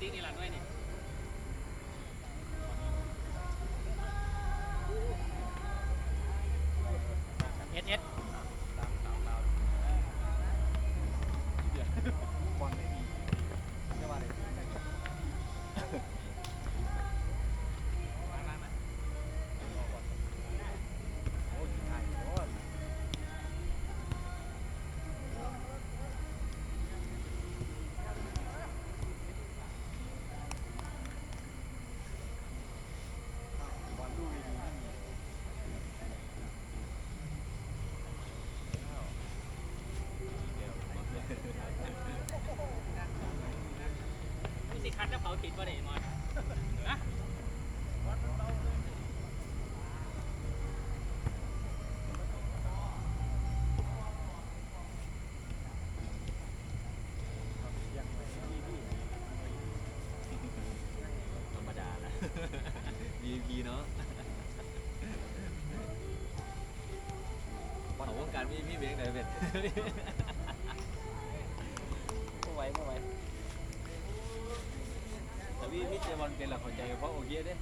ติกนี่แหละด้วยนี่ สิดกระเป๋าติดบ่ได้มอนนะยังไงพี่พี่ธรรมดาละ VIP เนาะของวงการ VIP เบรกไหนเป็น ผู้ไหวผู้ไหว พี่พี่เจบอนเป็นหลักเข้าใจเพราะโอเคเด้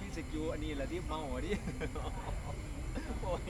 พี่สกิวอันนี้แหละที่เมาอะดิโอ้ย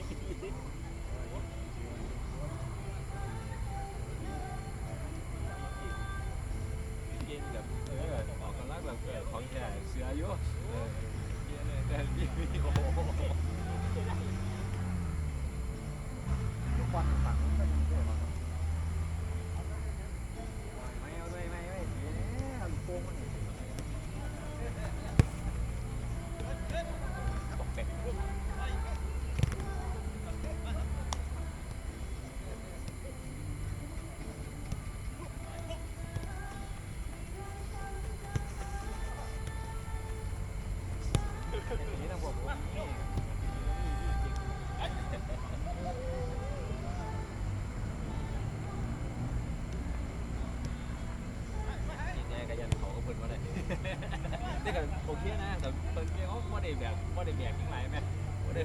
ได้แบบบ่ได้แบกทั้งหลาแม่บ่ได้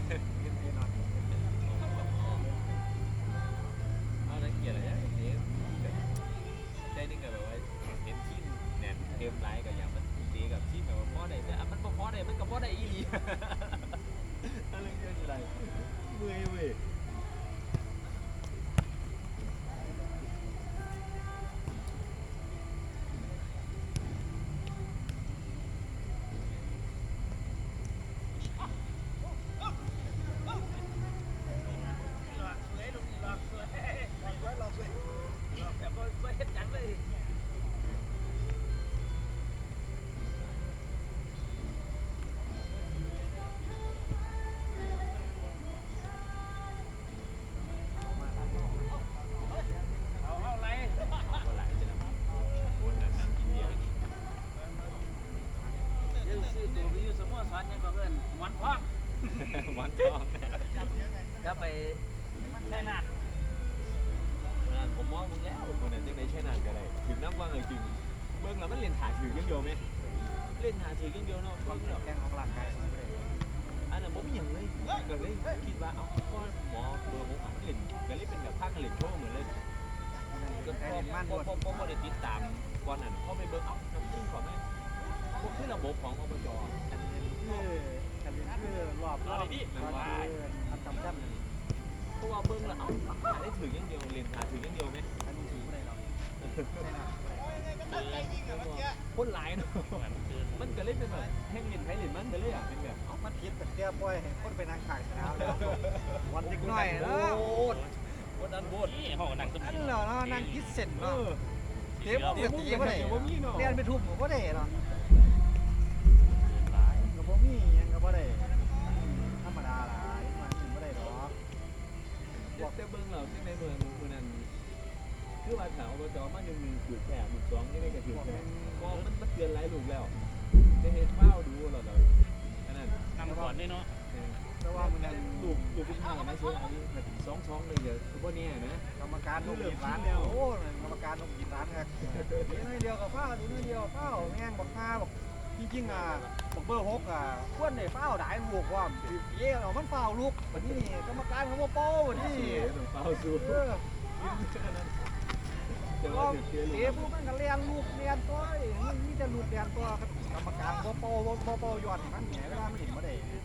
ตัวไปอยู่สโมสรยังก็เอิ้นหวันพ่องวันทองก็ไปแค่นั้นผมมองมึงแล้วคนนั้นจังได๋ใช่นั่นก็ได้ถึงน้ำว่างเอ้ยจริงเบิ่งแล้วมันเล่นหาถือยังเดียวไหมเล่นหาถือยังเดียวเนาะความเนาะแกงของร่างกายมันไม่ได้อันนั้นผมยังเลยก็เลยคิดว่าเอ้าก็หมอเบอร์ผมอะมันเล่นก็เลยเป็นแบบภาคเล่นโชว์เหมือนเลยก็ใครพอเล่นมั่นพด้อวยพอพอพอได้ติดตามก่อนนั้นพอไปเบิ่งเอ้าน้ำจิ้มของแม่ พวกคือระบบของอบจอันนี้คือคันเล่นคือรอบรอบรอบอันทำจำนั่นเพราะว่าเบิ่งแล้วเอ้าหาได้ถึงอย่างเดียวเล่นหาถึงอย่างเดียวไหมอันนี้ถือไม่ได้หรอกใช่นะคนหลายเนาะมันก็เลยเป็นแบบแห้งเล่นไทยเล่นมันก็เลยอะเป็นแบบเอ้ามันผิดแต่เตี้ยป่วยคนไปนั่งขายสนามแล้ววันเด็กหน้อยแล้วโคตรอันโคตรนี่ห้องนั่งตุ้มอันเหรอนั่งคิดเสร็จเอเนาะอเดี๋ยวผมจะตีก็ได้เดี๋ยวผมมีเนาะเรียนไปทุ่มก็ได้เนาะ ได้ธรรมดาล่ะมันกินบ่ได้หรอกเดี๋ยวแต่เบิ่งเราที่ในเมืองคนนั้นคือว่าถามอบจมาหนึ่งหนึ่งจุดแค่หนึ่งสองนี่ได้กระถือแค่พอมันมันเตือนหลายลูกแล้วจะเห็นเฝ้าดูเราเราอันนั้นทำก่อนด้วยเนาะแต่ว่ามันนั้นลูกลูกพี่ข้าวนะเชื่ออันนี้แบบสองช่องเลยเดี๋ยวคือพวกนี้นะกรรมการนกกินร้านโอ้กรรมการนกกินร้านครับดูน้อยเดียวกับเฝ้าดูน้อยเดียวเฝ้าแม่งบักห้าบอกจริงๆอะ บักเบอร์หกอะควรได้เฝ้าได้ลูกว่าเย่เอามันเฝ้าลูกวันนี้กรรมการเขาบ่โป้วันนี้เฝ้าสู้เออแต่ว่าถือเกลือเตะพวกมันก็เลี้ยนลูกเลี้ยนตัวมันมีแต่ลูกเลี้ยนตัวกรรมการบ่เป่าบ่บ่เป่ายอดให้มันแหมเวลามันเห็นมาได้แบบเด้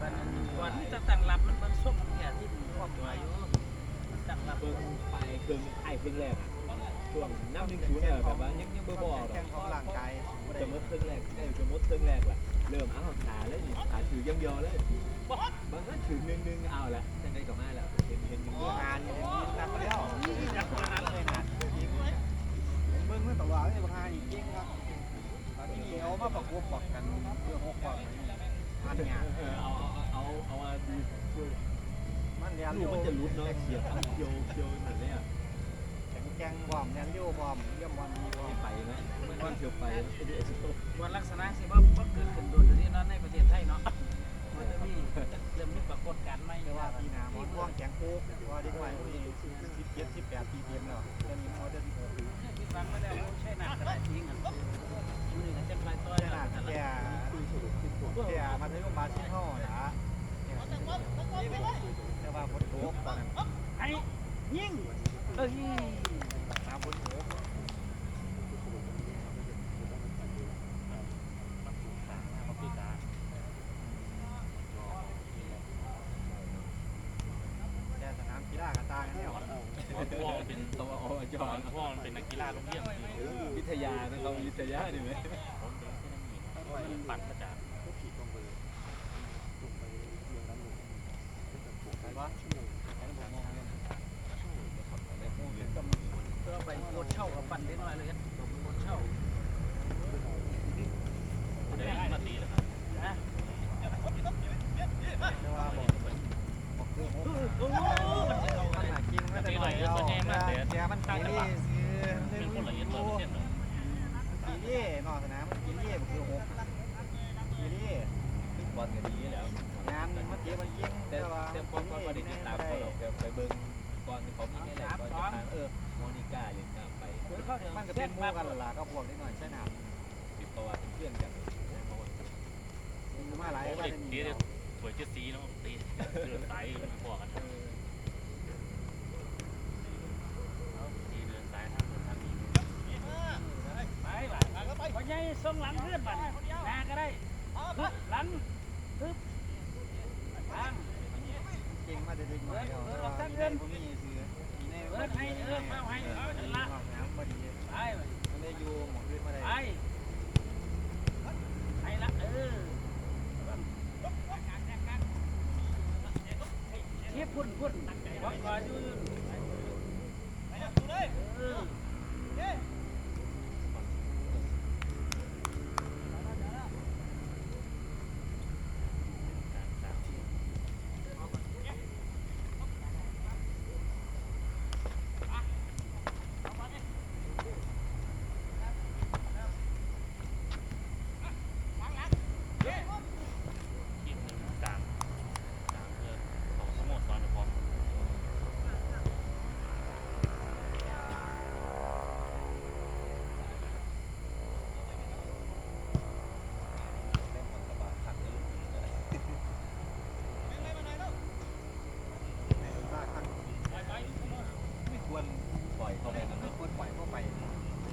วันนั้นวันที่จะตั้งรับมันมันส้มแก่ที่พวกตัวอยู่ตั้งรับไปเครื่องไอ้เครื่องแรก ช่วงน้ำหนึ่งศูนย์เนี่ยแบบว่ายังยังบ่บอกหรแข่อกงของร่างกายบ่ได้จะมดเครื่องแรกได้จะมดเครื่องแรกล่ะเริ่มอ้าวขาแล้วนี่ขาถือยังยวเลยบางครั้งถือหนึ่งหนึ่งเอาละจังได้กับมาแล้วเห็นเห็นหนึ่งเมื่ด้อวยงานนี่มีนักแล้วนักมาเลยนะเบิ่งมันตลอดเลยบางงานอีกจริงครับตอนนี้เอามาประกบบอกกันเพื่อหกบอกมันเนี่ยเออเอาเอาเอาเอามาดูมันเรียนลูกมันจะรุดเนาะเขียบเอาเคียวเคียวเหนักเลยอะแข็ง แกงพร้อมเรียนเร็วพร้อมเยี่ยมวันดีพร้อมไปนะมันเขียวไปวันลักษณะสิว่าว่เกิดขึ้นโดนที่นั่นในประเทศไทยเนาะมันจะมีเริ่มมีปรากฏการณ์ใหม่แต่ว่าว่าปีหน้ามันว่างแข็งโป๊กว่าเด็กใหม่พวกนี้สิบเจ็ดสิบแปดปีเต็มแล้วเดือนนี้เขาจะสิบหกที่ฟังไม่ได้ใช่หนักกระดาษจริงอะมือกันจะไปต่อยขนาดแก่แก่มาถึงโรงพยาบาลที่ห้อนะแต่ว่าฝนตกตอนนั้นไอ้ยิ่งเอ้ย น้ำฝนตก มาคือการ แก่สนามกีฬากระตางกันแล้ว พ่อเป็นตัวเอาจอพ่อเป็นนักกีฬาโรงเรียนวิทยานะเราวิทยาดิไหมผมเป็นปั่นประจาน ใช่ปะ เพื่อไปโคตรเช่ากับปั่นได้น้อยเลยครับโคตรเช่า ได้มาตีแล้วครับ นะ แต่ว่าบอกบอกเรื่องโอ้ โอ้มันจะเอา ขนาดกินไม่ได้หน่อยแล้วแกมันตีนี่ซื้อ เป็นคนละเอียดตัวเช่นเนาะ ตีนี่นอกสนามมันตีนี่มันคือหกตีนี่ บอลกันดีแล้ว งานมันเจ็บมันยิง แต่ แต่ว่า แต่พอพอได้ติดตามเขาเราไปเบิ่งก่อนเขามีนี่แหละก่อนจะทางเออโมนิก้าอย่างเงี้ยไป มัน ก็เป็นมู่กันล่ะก็พวกนิดหน่อยใช่หนามติดต่อเป็นเพื่อนกันมาหลายโอ้ว่าเด็กจะมีตีเนี่ยสวยเจ็ดสีแล้วตีเดินสายพอกันตีเดินสายทางทางนี้ไปไปพอใหญ่ส่งหลังเพื่อนบัดหน้าก็ได้ฮึบหลังฮึบทางเก่งมาเด็กๆหน่อยเนาะตั้งเงินผมมีซื้อมีในน้ำพอดีไป มันได้อยู่หมองขึ้นมาได้ ไปไปละเออเทียบพุ่นพุ่นวัดก่อนอยู่เออ ทีมหนึ่งสามสามเพื่อนของสโมสรพร้อม ไม่ควร ป ล่อยเข้าไปกันไม่เนาะควรปล่อยเข้าไป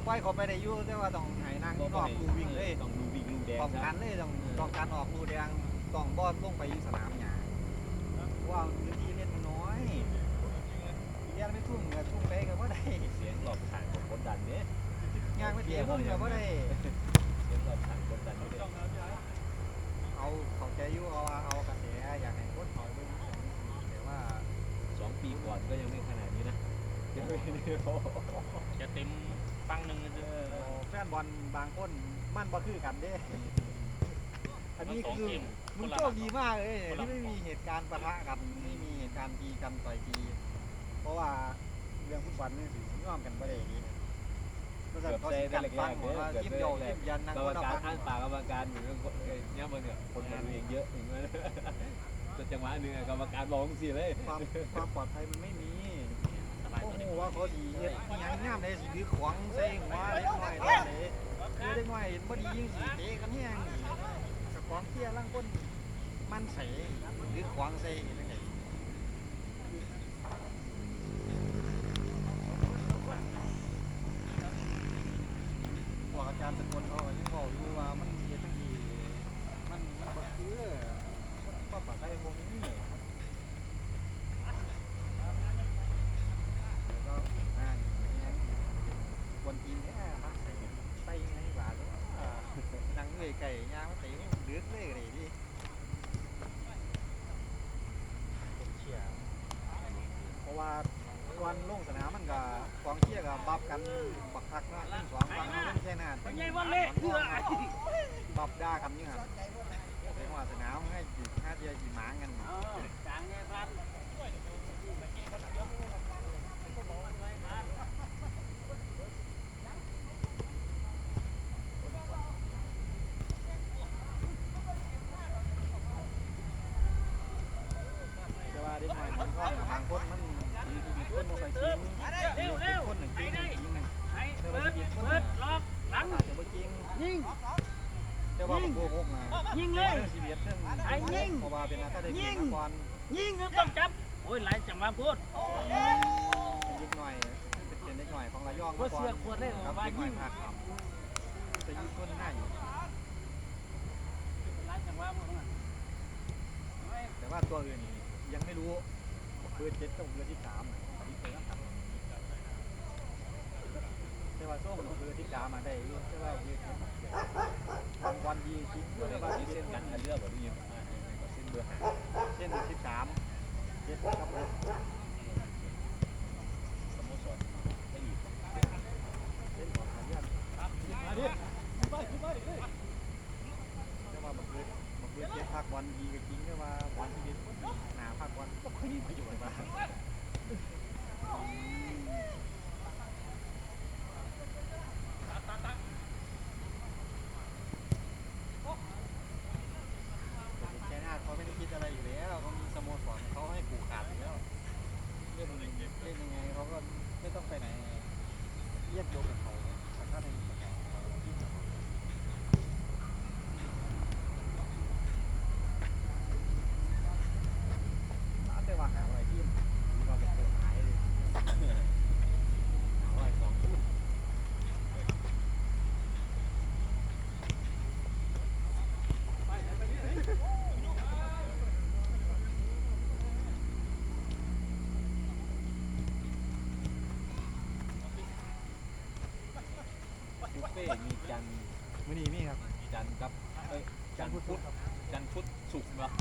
ปล่อยเขาไปได้อยู่แต่ว่าต้องหายนางนอกดูวิ่งเลย ต้องดูวิ่งดูแดงป้องกันเลยต้องต้องการออกดูแดงต้องบอลลงไปสนามหญ้าว่าพื้นที่เล่นมันน้อยเรียนไม่ทุ่มกับทุ่มไปก็บ่ได้เสียงหลอบขานของกดดันเนี่ยยางไม่เตะพุ่มก็บ่ได้เสียงหลอบขานกดดันเนี่ยเอาเข้าใจอยู่เอาว่าเอากระแสอยากให้โคตรถอยเบิ่งแต่ว่าสองปีก่อนก็ยังไม่ขนาด จะเต็มปังหนึ่งเลยเออแฟนบอลบางคนมันบ่คือกันเด้ อันนี้สองคือทีมมึงโชคดีมากเลยเนี่ยที่ไม่มีเหตุการณ์ปะทะกันไม่มีเหตุการณ์ตีกันต่อยตีเพราะว่าเรื่องฟุตบอลนี่สิยอมกันบ่ได้ดีก็เกืจะอบเขาเซ่สิได้กัดแรฟังกๆบอกว่าเกือบยิ้มได้โยกแรยิ้กมยันนะกรรมก็ต้องการฟัอ้างงปากกรรมการอยู่เนี่ยมันเนี่ยคนมันเองเยอะอย่างเงี้ยแต่จังหวะหนึ่งกรรมการร้องสิเลยความความปลอดภัยมันไม่มี ว่าเขาดีเฮ็ดอิหยังงามเลยสิถือขวางใส่หัวได้กน้ยได้เลยคือได้อยเห็นบ่ดียิ่งสิเตะกันแห้งน่กรขวางเที่ยล่างก้นมันใส่ถือขวางใส่เห็นจังได๋พวกอาจารย์สกลเขาก็ยังบอกดูว่ามันเฮ็ดจังซี่มันมันบ่คือมันบ่ปลอดภัยบ่มี พักเนาะสองฟังเขาต้องแค่หน้าบอบด้าคำนี้ครับ ว่ายิงเลย ชีวิตเรื่องไอ้ยิงเพราะว่านยิง ก่นยิงต้องจับ โอ้ยไลาจังหวะพูดเล็หน่อยเป็นเล็กหน่อยของระยองว่าเสียควรได้หรัว่ายิงจะยิงคนง่ายอยู่หลาจังหวะหมดแล้แต่ว่าตัวอื่นยังไม่รู้คือเจ็ดกับเบอร์ที่สามแต่ว่าโซ่ของเบอร์ที่สามมาได้แต่ว่าเบ Thank you. มื่อนี้มีครับจันครับจันพุทธจันพุทธสุกร์เนาะ